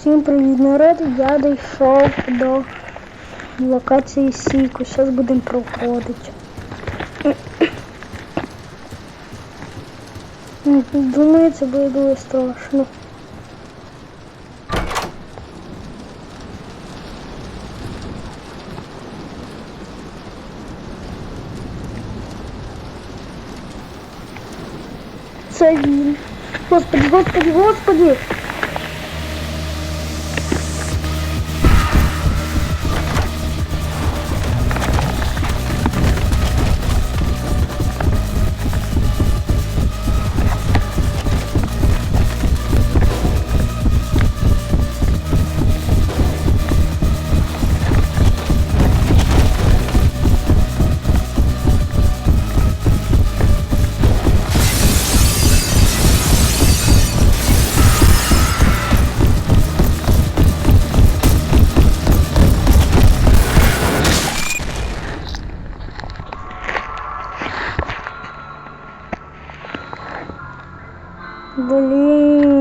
Всім привіт, народ! Я дійшов до локації Сіку. Зараз будемо проходити. Думаю, це буде дуже страшно. Це він. Господи, господи, господи! बोली